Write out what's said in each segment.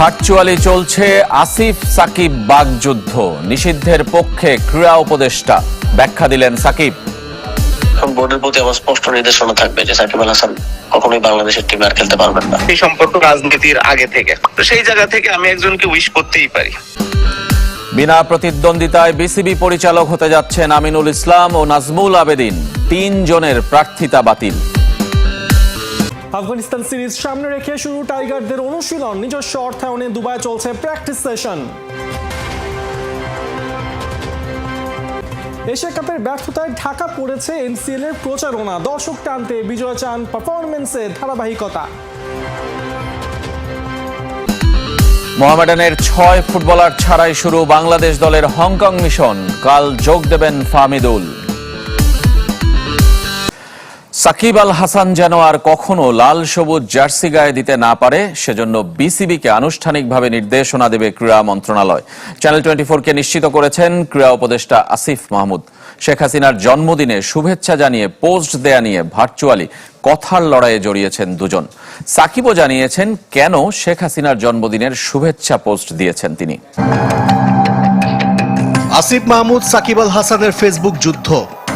Virtually চলছে আসিফ সাকিব বাগযুদ্ধ। নিষিদ্ধের পক্ষে ক্রীড়া উপদেষ্টা ব্যাখ্যা দিলেন সাকিব। এখন বোর্ডের প্রতি আমার স্পষ্ট নির্দেশনা থাকবে যে সাকিব আল হাসান কখনোই বাংলাদেশের টিমে আর খেলতে পারবেন না। এই সম্পর্ক রাজনীতির আগে থেকে। তো সেই জায়গা থেকে আমি একজনকে উইশ করতেই পারি। বিনা প্রতিদ্বন্দ্বিতায় বিসিবি পরিচালক হতে যাচ্ছেন আমিনুল ইসলাম ও নাজমুল আবেদিন। তিন জনের প্রার্থিতা বাতিল। আফগানিস্তান সিরিজ সামনে রেখে শুরু টাইগারদের অনুশীলন। নিজস্ব অর্থায়নে দুবাই চলছে প্র্যাকটিস সেশন এশিয়া কাপের ব্যর্থতায় ঢাকা পড়েছে এনসিএল এর প্রচারণা। দর্শক টানতে বিজয় চান পারফরমেন্সে ধারাবাহিকতা। মোহামেডানের ছয় ফুটবলার ছাড়াই শুরু বাংলাদেশ দলের হংকং মিশন। কাল যোগ দেবেন ফামিদুল সাকিব আল হাসান যেন আর কখনো লাল সবুজ জার্সি গায়ে দিতে না পারে, সেজন্য বিসিবিকে আনুষ্ঠানিকভাবে নির্দেশনা দেবে ক্রীড়া মন্ত্রণালয়। চ্যানেল টোয়েন্টি কে নিশ্চিত করেছেন ক্রীড়া উপদেষ্টা আসিফ মাহমুদ। শেখ হাসিনার জন্মদিনে শুভেচ্ছা জানিয়ে পোস্ট দেয়া নিয়ে ভার্চুয়ালি কথার লড়াইয়ে জড়িয়েছেন দুজন। সাকিবও জানিয়েছেন কেন শেখ হাসিনার জন্মদিনের শুভেচ্ছা পোস্ট দিয়েছেন তিনি। আসিফ মাহমুদ, সাকিব আল হাসানের ফেসবুক যুদ্ধ।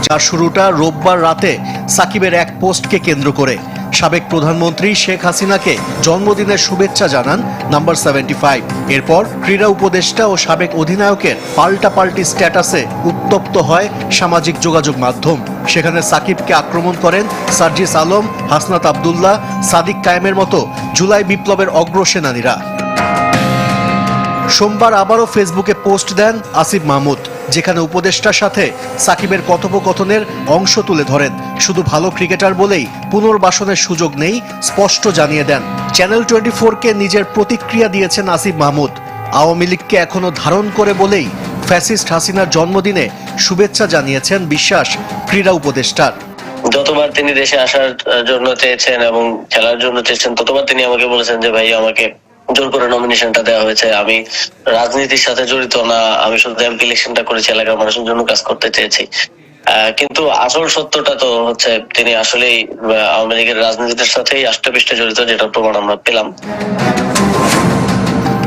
যার শুরুটা রোববার রাতে সাকিবের এক পোস্টকে কেন্দ্র করে। সাবেক প্রধানমন্ত্রী শেখ হাসিনাকে জন্মদিনের শুভেচ্ছা জানান নাম্বার সেভেন্টি ফাইভ। এরপর ক্রীড়া উপদেষ্টা ও সাবেক অধিনায়কের পাল্টাপাল্টি স্ট্যাটাসে উত্তপ্ত হয় সামাজিক যোগাযোগ মাধ্যম। সেখানে সাকিবকে আক্রমণ করেন সার্জিস আলম, হাসনাত আবদুল্লাহ, সাদিক কায়েমের মতো জুলাই বিপ্লবের অগ্রসেনানীরা। সোমবার আবারও ফেসবুকে পোস্ট দেন আসিফ মাহমুদ। যেখানে উপদেষ্টার সাথে সাকিবের কথোপকথনের অংশ তুলে ধরেন। শুধু ভালো ক্রিকেটার বলেই পুনর্বাসনের সুযোগ নেই, স্পষ্ট জানিয়ে দেন। চ্যানেল টোয়েন্টি কে নিজের প্রতিক্রিয়া দিয়েছেন আসিফ মাহমুদ। আওয়ামী লীগকে এখনও ধারণ করে বলেই ফ্যাসিস্ট হাসিনার জন্মদিনে শুভেচ্ছা জানিয়েছেন বিশ্বাস ক্রীড়া উপদেষ্টার। যতবার তিনি দেশে আসার জন্য চেয়েছেন এবং খেলার জন্য চেয়েছেন, ততবার তিনি আমাকে বলেছেন যে, ভাই, আমাকে জোর করে নমিনেশনটা দেওয়া হয়েছে। আমি রাজনীতির সাথে জড়িত না, আমি শুধু এমপি ইলেকশনটা করেছি, এলাকার মানুষের জন্য কাজ করতে চেয়েছি। কিন্তু আসল সত্যটা তো হচ্ছে, তিনি আসলেই আওয়ামী লীগের রাজনীতির সাথেই আষ্টপৃষ্টে জড়িত যেটা প্রমাণ আমরা পেলাম।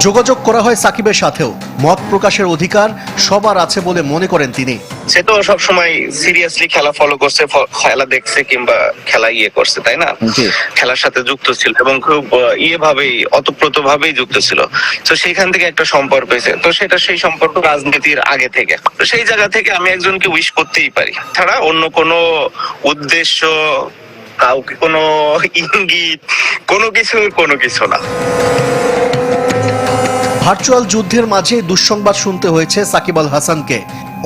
যোগাযোগ করা হয় সাকিবের সাথেও। মত প্রকাশের অধিকার সবার আছে বলে মনে করেন তিনি। সে তো সবসময় সিরিয়াসলি খেলা ফলো করছে খেলা দেখছে কিংবা খেলা ইয়ে করছে তাই না? খেলার সাথে যুক্ত ছিল এবং খুব ইয়ে ভাবেই অতপ্রত ভাবেই যুক্ত ছিল। তো সেইখান থেকে একটা সম্পর্ক হয়েছে। তো সেটা সেই সম্পর্ক রাজনীতির আগে থেকে। তো সেই জায়গা থেকে আমি একজনকে উইশ করতেই পারি। ছাড়া অন্য কোনো উদ্দেশ্য কাউকে কোনো ইঙ্গিত কোনো কিছু কোনো কিছু না। ভার্চুয়াল যুদ্ধের মাঝে দুঃসংবাদ শুনতে হয়েছে সাকিব আল হাসানকে।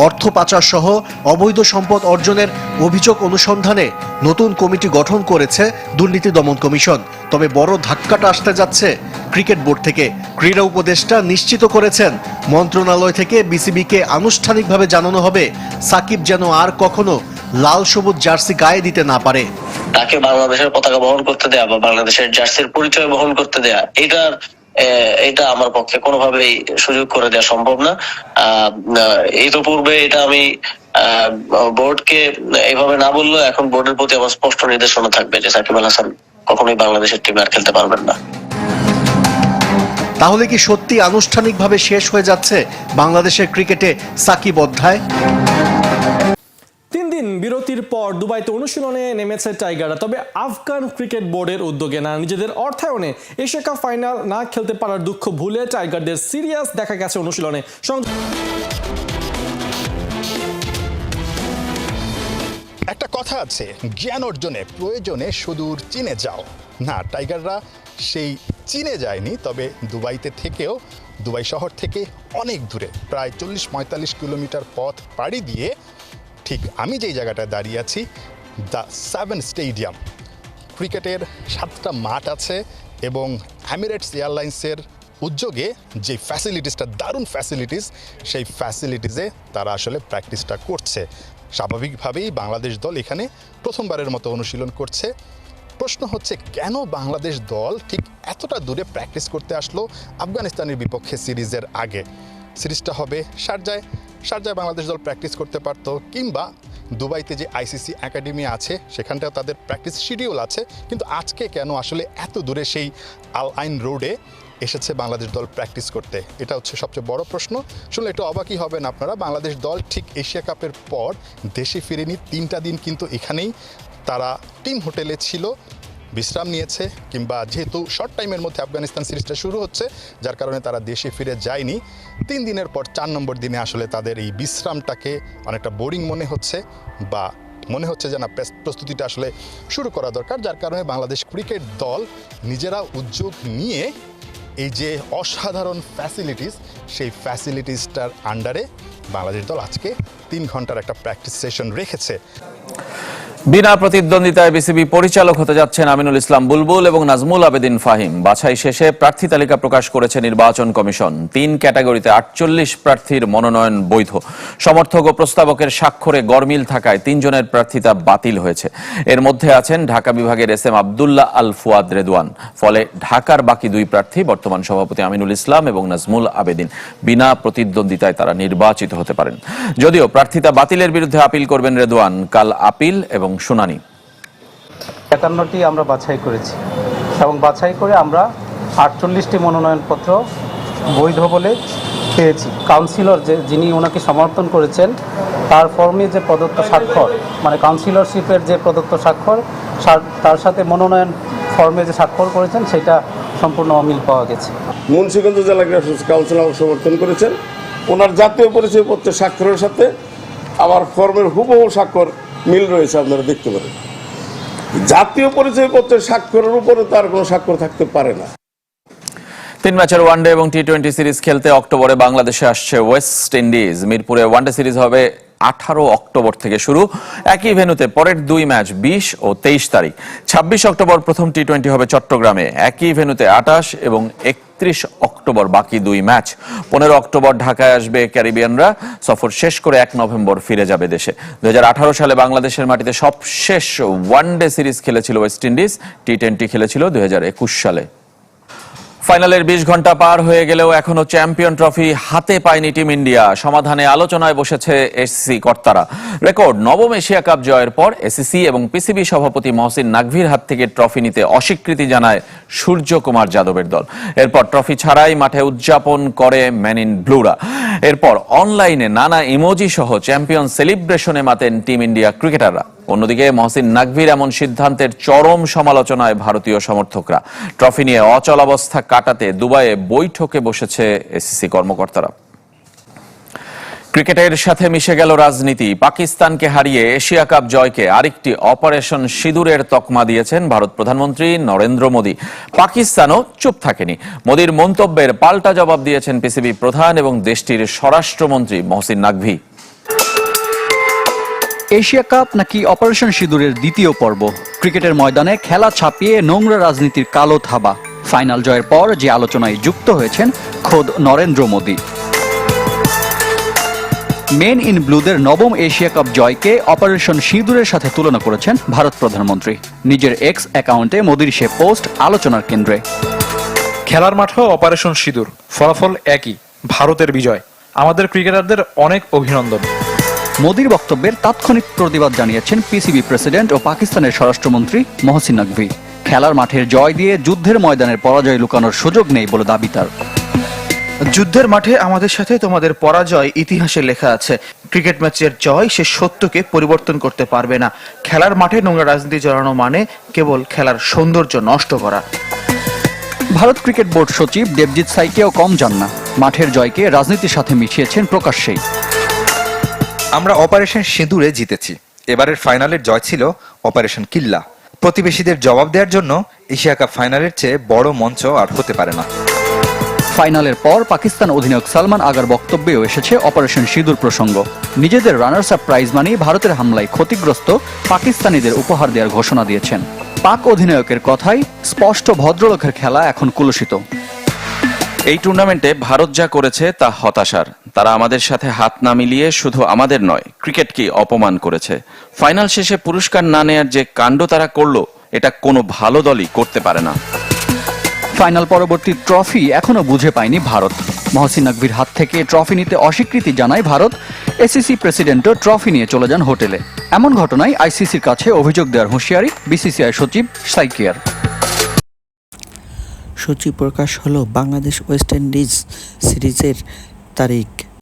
অর্থ পাচার সহ অবৈধ সম্পদ অর্জনের অভিযোগ অনুসন্ধানে নতুন কমিটি গঠন করেছে দুর্নীতি দমন কমিশন। তবে বড় ধাক্কাটা আসতে যাচ্ছে ক্রিকেট বোর্ড থেকে। ক্রীড়া উপদেষ্টা নিশ্চিত করেছেন, মন্ত্রণালয় থেকে বিসিবিকে আনুষ্ঠানিকভাবে জানানো হবে সাকিব যেন আর কখনো লাল সবুজ জার্সি গায়ে দিতে না পারে। তাকে বাংলাদেশের পতাকা বহন করতে দেয়া বা বাংলাদেশের জার্সির পরিচয় বহন করতে দেয়া এটার এটা আমার পক্ষে কোনোভাবেই সুযোগ করে দেওয়া সম্ভব না। ইতোপূর্বে এটা আমি বোর্ডকে এইভাবে না বললেও এখন বোর্ডের প্রতি আমার স্পষ্ট নির্দেশনা থাকবে যে সাকিব আল হাসান কখনোই বাংলাদেশের টিমে আর খেলতে পারবেন না। তাহলে কি সত্যি আনুষ্ঠানিকভাবে শেষ হয়ে যাচ্ছে বাংলাদেশের ক্রিকেটে সাকিব অধ্যায়? দিন বিরতির পর দুবাইতে অনুশীলনে নেমেছে টাইগাররা, তবে আফগান ক্রিকেট বোর্ডের উদ্যোগে না। নিজেদের অর্থায়নে এশিয়া কাপ ফাইনাল না খেলতে পারার দুঃখ ভুলে টাইগারদের সিরিয়াস দেখা গেছে অনুশীলনে। একটা কথা আছে, জ্ঞান অর্জনে প্রয়োজনে সুদূর চীনে যাও। না, টাইগাররা সেই চীনে যায়নি, তবে দুবাইতে থেকেও, দুবাই শহর থেকে অনেক দূরে, প্রায় চল্লিশ পঁয়তাল্লিশ কিলোমিটার পথ পাড়ি দিয়ে ঠিক আমি যেই জায়গাটায় দাঁড়িয়ে আছি, দ্য সেভেন স্টেডিয়াম। ক্রিকেটের সাতটা মাঠ আছে এবং এমিরেটস এয়ারলাইন্সের উদ্যোগে যে ফ্যাসিলিটিসটা দারুণ ফ্যাসিলিটিস সেই ফ্যাসিলিটিসে তারা আসলে প্র্যাকটিসটা করছে। স্বাভাবিকভাবেই বাংলাদেশ দল এখানে প্রথমবারের মতো অনুশীলন করছে। প্রশ্ন হচ্ছে, কেন বাংলাদেশ দল ঠিক এতটা দূরে প্র্যাকটিস করতে আসলো আফগানিস্তানের বিপক্ষে সিরিজের আগে? সিরিজটা হবে শারজায় শারজায় বাংলাদেশ দল প্র্যাকটিস করতে পারতো, কিংবা দুবাইতে যে আইসিসি একাডেমি আছে সেখানটাও তাদের প্র্যাকটিস শিডিউল আছে, কিন্তু আজকে কেন আসলে এত দূরে সেই আল আইন রোডে এসেছে বাংলাদেশ দল প্র্যাকটিস করতে? এটা হচ্ছে সবচেয়ে বড় প্রশ্ন। শুনলে একটু অবাকই হবেন আপনারা, বাংলাদেশ দল ঠিক এশিয়া কাপের পর দেশে ফিরেনি, তিনটা দিন কিন্তু এখানেই তারা টিম হোটেলে ছিল। বিশ্রাম নিয়েছে কিংবা যেহেতু শর্ট টাইমের মধ্যে আফগানিস্তান সিরিজটা শুরু হচ্ছে, যার কারণে তারা দেশে ফিরে যায়নি। তিন দিনের পর চার নম্বর দিনে আসলে তাদের এই বিশ্রামটাকে অনেকটা বোরিং মনে হচ্ছে বা মনে হচ্ছে যে না প্রস্তুতিটা আসলে শুরু করা দরকার, যার কারণে বাংলাদেশ ক্রিকেট দল নিজেরা উদ্যোগ নিয়ে এই যে অসাধারণ ফ্যাসিলিটিস সেই ফ্যাসিলিটিসটার আন্ডারে বাংলাদেশ দল আজকে তিন ঘণ্টার একটা প্র্যাকটিস সেশন রেখেছে। বিনা প্রতিদ্বন্দ্বিতায় বিসিবি পরিচালক হতে যাচ্ছেন আমিনুল ইসলাম বুলবুল এবং নাজমুল আবেদিন ফাহিম। বাছাই শেষে প্রার্থী তালিকা প্রকাশ করেছে নির্বাচন কমিশন। তিন ক্যাটাগরিতে আটচল্লিশ প্রার্থীর মনোনয়ন বৈধ। সমর্থক ও প্রস্তাবকের স্বাক্ষরে গরমিল থাকায় তিনজনের প্রার্থিতা বাতিল হয়েছে। এর মধ্যে আছেন ঢাকা বিভাগের এস এম আবদুল্লাহ আল ফুয়াদ রেদওয়ান। ফলে ঢাকার বাকি দুই প্রার্থী বর্তমান সভাপতি আমিনুল ইসলাম এবং নাজমুল আবেদিন বিনা প্রতিদ্বন্দ্বিতায় তারা নির্বাচিত হতে পারেন। যদিও প্রার্থিতা বাতিলের বিরুদ্ধে আপিল করবেন রেদওয়ান, কাল আপিল এবং শুনানি। একান্নটি আমরা বাছাই করেছি এবং বাছাই করে আমরা আটচল্লিশটি মনোনয়নপত্র বৈধ বলে পেয়েছি। কাউন্সিলর যে যিনি ওনাকে সমর্থন করেছেন তার ফর্মে যে প্রদত্ত স্বাক্ষর মানে কাউন্সিলরশিপের যে প্রদত্ত স্বাক্ষর তার সাথে মনোনয়ন ফর্মে যে স্বাক্ষর করেছেন সেটা সম্পূর্ণ অমিল পাওয়া গেছে। মুন্সিগঞ্জ জেলা গ্রাসরুটস কাউন্সিল আমাকে সমর্থন করেছেন। ওনার জাতীয় পরিচয়পত্রের স্বাক্ষরের সাথে আমার ফর্মের হুবহু স্বাক্ষর মিল রয়েছে, আপনারা দেখতে পারেন। জাতীয় পরিচয়পত্রের স্বাক্ষরের উপরে তার কোনো স্বাক্ষর থাকতে পারে না। তিন ম্যাচের ওয়ানডে এবং টি টোয়েন্টি সিরিজ খেলতে অক্টোবরে বাংলাদেশে আসছে ওয়েস্ট ইন্ডিজ। মিরপুরে ওয়ানডে সিরিজ হবে আঠারো অক্টোবর থেকে শুরু। একই ভেন্যুতে পরের দুই ম্যাচ বিশ ও তেইশ তারিখ। ছাব্বিশ অক্টোবর প্রথম টি টোয়েন্টি হবে চট্টগ্রামে। একই ভেন্যুতে আটাশ এবং একত্রিশ অক্টোবর, বাকি দুই ম্যাচ। পনেরো অক্টোবর ঢাকায় আসবে ক্যারিবিয়ানরা। সফর শেষ করে এক নভেম্বর ফিরে যাবে দেশে। দুই হাজার আঠারো সালে বাংলাদেশের মাটিতে সবশেষ ওয়ানডে সিরিজ খেলেছিল ওয়েস্ট ইন্ডিজ, টি টোয়েন্টি খেলেছিল দুই হাজার একুশ সালে। ফাইনালের বিশ ঘণ্টা পার হয়ে গেলেও এখনও চ্যাম্পিয়ন ট্রফি হাতে পায়নি টিম ইন্ডিয়া। সমাধানে আলোচনায় বসেছে এসসি কর্তারা। রেকর্ড, নবম এশিয়া কাপ জয়ের পর এসিসি এবং পিসিবি সভাপতি মহসিন নাকভির হাত থেকে ট্রফি নিতে অস্বীকৃতি জানায় সূর্য কুমার যাদবের দল। এরপর ট্রফি ছাড়াই মাঠে উদযাপন করে ম্যান ইন ব্লুরা। এরপর অনলাইনে নানা ইমোজি সহ চ্যাম্পিয়ন সেলিব্রেশনে মাতেন টিম ইন্ডিয়া ক্রিকেটাররা। অন্যদিকে মহসিন নাকভির এমন সিদ্ধান্তের চরম সমালোচনায় ভারতীয় সমর্থকরা। ট্রফি নিয়ে অচলাবস্থা কাটাতে দুবাইয়ে বৈঠকে বসেছে এসিসি কর্মকর্তারা। ক্রিকেটের সাথে মিশে গেল রাজনীতি। পাকিস্তানকে হারিয়ে এশিয়া কাপ জয়কে আরেকটি অপারেশন সিঁদুরের তকমা দিয়েছেন ভারত প্রধানমন্ত্রী নরেন্দ্র মোদী। পাকিস্তানও চুপ থাকেনি। মোদীর মন্তব্যের পাল্টা জবাব দিয়েছেন পিসিবি প্রধান এবং দেশটির স্বরাষ্ট্রমন্ত্রী মহসিন নাকভি। এশিয়া কাপ নাকি অপারেশন সিঁদুরের দ্বিতীয় পর্ব? ক্রিকেটের ময়দানে খেলা ছাপিয়ে নোংরা রাজনীতির কালো থাবা ফাইনাল জয়ের পর যে আলোচনায় যুক্ত হয়েছেন খোদ নরেন্দ্র মোদী। মেন ইন ব্লুদের নবম এশিয়া কাপ জয়কে অপারেশন সিঁদুরের সাথে তুলনা করেছেন ভারত প্রধানমন্ত্রী। নিজের এক্স অ্যাকাউন্টে মোদীর সে পোস্ট আলোচনার কেন্দ্রে। খেলার মাঠেও অপারেশন সিঁদুর, ফলাফল একই, ভারতের বিজয়। আমাদের ক্রিকেটারদের অনেক অভিনন্দন। মোদীর বক্তব্যের তাৎক্ষণিক প্রতিবাদ জানিয়েছেন পিসিবি প্রেসিডেন্ট ও পাকিস্তানের স্বরাষ্ট্রমন্ত্রী মহসিন নকভি। খেলার মাঠের জয় দিয়ে যুদ্ধের ময়দানের পরাজয় লুকানোর সুযোগ নেই বলে দাবি তার। যুদ্ধের মাঠে আমাদের সাথে তোমাদের পরাজয় ইতিহাসে লেখা আছে। ক্রিকেট ম্যাচের জয় সে সত্যকে পরিবর্তন করতে পারবে না। খেলার মাঠে নোংরা রাজনীতি জড়ানো মানে কেবল খেলার সৌন্দর্য নষ্ট করা। ভারত ক্রিকেট বোর্ড সচিব দেবজিৎ সাইকেও কম যান না। মাঠের জয়কে রাজনীতির সাথে মিশিয়েছেন প্রকাশ্যেই। আমরা অপারেশন সিঁদুরে জিতেছি। এবারের ফাইনালের জয় ছিল অপারেশন কিল্লা। প্রতিবেশীদের জবাব দেওয়ার জন্য এশিয়া কাপ ফাইনালের চেয়ে বড় মঞ্চ আর হতে পারে না। ফাইনালের পর পাকিস্তান অধিনায়ক সালমান আগার বক্তব্যেও এসেছে অপারেশন সিঁদুর প্রসঙ্গ। নিজেদের রানার্স আপ প্রাইজ মানি ভারতের হামলায় ক্ষতিগ্রস্ত পাকিস্তানিদের উপহার দেওয়ার ঘোষণা দিয়েছেন। পাক অধিনায়কের কথাই স্পষ্ট ভদ্রলোকের খেলা এখন কুলসিত। এই টুর্নামেন্টে ভারত যা করেছে তা হতাশার। তারা আমাদের সাথে হাত না মিলিয়ে শুধু আমাদের নয়, ক্রিকেটকে অপমান করেছে। ফাইনাল শেষে পুরস্কার না নেয়ার যে কাণ্ড তারা করল, এটা কোনো ভালো দলই করতে পারে না। ফাইনাল পরবর্তী ট্রফি এখনও বুঝে পায়নি ভারত। মহসিন নাকভির হাত থেকে ট্রফি নিতে অস্বীকৃতি জানায় ভারত। এসিসি প্রেসিডেন্টও ট্রফি নিয়ে চলে যান হোটেলে। এমন ঘটনায় আইসিসির কাছে অভিযোগ দেওয়ার হুঁশিয়ারি বিসিসিআই সচিব সাইকিয়ার। সূচি প্রকাশ হলো বাংলাদেশ ওয়েস্ট ইন্ডিজ সিরিজের তারিখ।